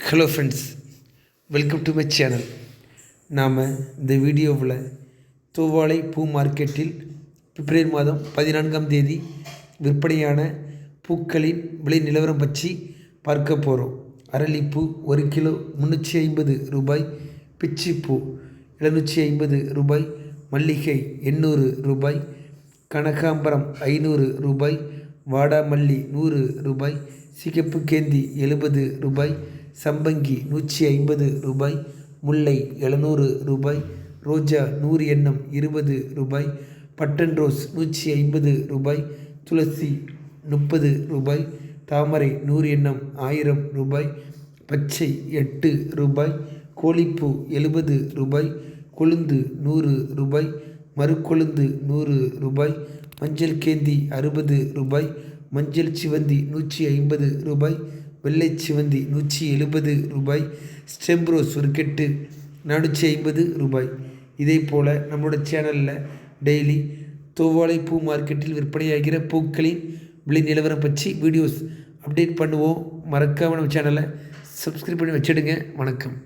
Hello friends welcome to my channel நாம் இந்த வீடியோவில் தூவாலை பூ மார்க்கெட்டில் பிப்ரவரி மாதம் பதினான்காம் தேதி விற்பனையான பூக்களின் விலை நிலவரம் பற்றி பார்க்க போகிறோம் அரளிப்பூ ஒரு கிலோ முந்நூற்றி ஐம்பது ரூபாய் பிச்சிப்பூ எழுநூற்றி ஐம்பது ரூபாய் மல்லிகை எண்ணூறு ரூபாய் கனகாம்பரம் ஐநூறு ரூபாய் வாடாமல்லி நூறு ரூபாய் சிகப்பு கேந்தி எழுபது ரூபாய் சம்பங்கி நூற்றி ஐம்பது ரூபாய் முல்லை எழுநூறு ரூபாய் ரோஜா நூறு எண்ணம் இருபது ரூபாய் பட்டன் ரோஸ் நூற்றி ஐம்பது ரூபாய் துளசி முப்பது ரூபாய் தாமரை நூறு எண்ணம் ஆயிரம் ரூபாய் பச்சை எட்டு ரூபாய் கோழிப்பூ எழுபது ரூபாய் கொழுந்து நூறு ரூபாய் மறுக்கொழுந்து நூறு ரூபாய் மஞ்சள் கேந்தி அறுபது ரூபாய் மஞ்சள் சிவந்தி நூற்றி ஐம்பது ரூபாய் வெள்ளை சிவந்தி நூற்றி எழுபது ரூபாய் ஸ்டெம்ப்ரோஸ் ஒரு கெட்டு நானூற்றி ஐம்பது ரூபாய். இதே போல் நம்மளோட சேனலில் டெய்லி தோவாளை பூ மார்க்கெட்டில் விற்பனையாகிற பூக்களின் விலை நிலவரம் பற்றி வீடியோஸ் அப்டேட் பண்ணுவோம். மறக்காம நம்ம சேனலை சப்ஸ்கிரைப் பண்ணி வச்சிடுங்க. வணக்கம்.